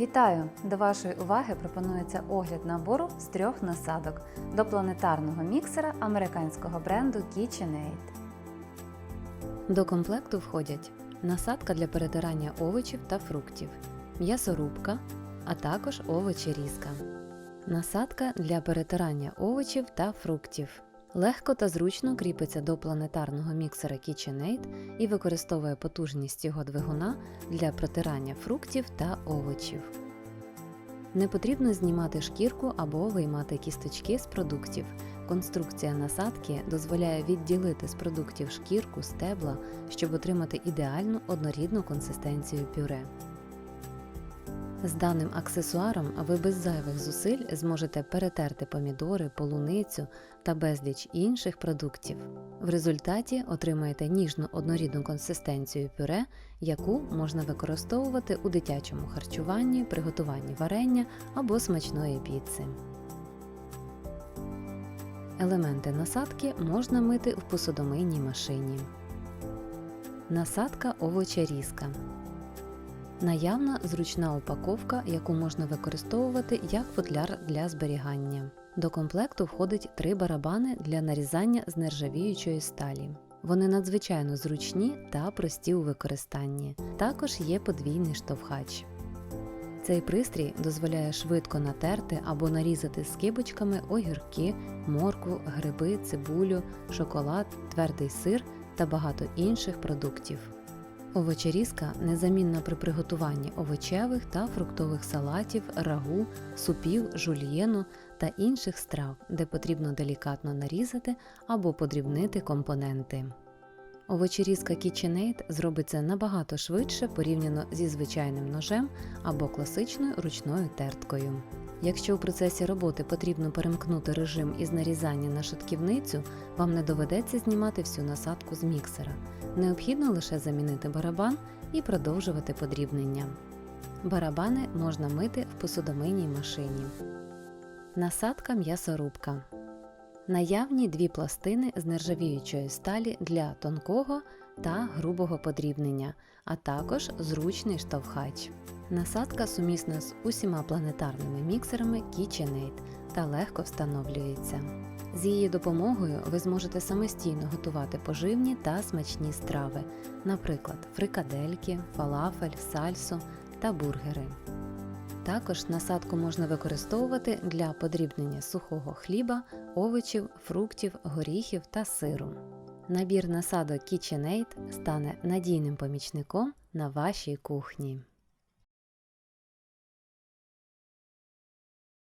Вітаю! До вашої уваги пропонується огляд набору з трьох насадок до планетарного міксера американського бренду KitchenAid. До комплекту входять насадка для перетирання овочів та фруктів, м'ясорубка, а також овочерізка, насадка для перетирання овочів та фруктів. Легко та зручно кріпиться до планетарного міксера KitchenAid і використовує потужність його двигуна для протирання фруктів та овочів. Не потрібно знімати шкірку або виймати кісточки з продуктів. Конструкція насадки дозволяє відділити з продуктів шкірку, стебла, щоб отримати ідеальну однорідну консистенцію пюре. З даним аксесуаром ви без зайвих зусиль зможете перетерти помідори, полуницю та безліч інших продуктів. В результаті отримаєте ніжну однорідну консистенцію пюре, яку можна використовувати у дитячому харчуванні, приготуванні варення або смачної піци. Елементи насадки можна мити в посудомийній машині. Насадка овочерізка. Наявна зручна упаковка, яку можна використовувати як футляр для зберігання. До комплекту входить три барабани для нарізання з нержавіючої сталі. Вони надзвичайно зручні та прості у використанні. Також є подвійний штовхач. Цей пристрій дозволяє швидко натерти або нарізати скибочками огірки, моркву, гриби, цибулю, шоколад, твердий сир та багато інших продуктів. Овочерізка незамінна при приготуванні овочевих та фруктових салатів, рагу, супів, жульєну та інших страв, де потрібно делікатно нарізати або подрібнити компоненти. Овочерізка KitchenAid зробить це набагато швидше порівняно зі звичайним ножем або класичною ручною терткою. Якщо у процесі роботи потрібно перемкнути режим із нарізання на шатківницю, вам не доведеться знімати всю насадку з міксера. Необхідно лише замінити барабан і продовжувати подрібнення. Барабани можна мити в посудомийній машині. Насадка м'ясорубка. Наявні дві пластини з нержавіючої сталі для тонкого та грубого подрібнення, а також зручний штовхач. Насадка сумісна з усіма планетарними міксерами KitchenAid та легко встановлюється. З її допомогою ви зможете самостійно готувати поживні та смачні страви, наприклад, фрикадельки, фалафель, сальсу та бургери. Також насадку можна використовувати для подрібнення сухого хліба, овочів, фруктів, горіхів та сиру. Набір насадок KitchenAid стане надійним помічником на вашій кухні.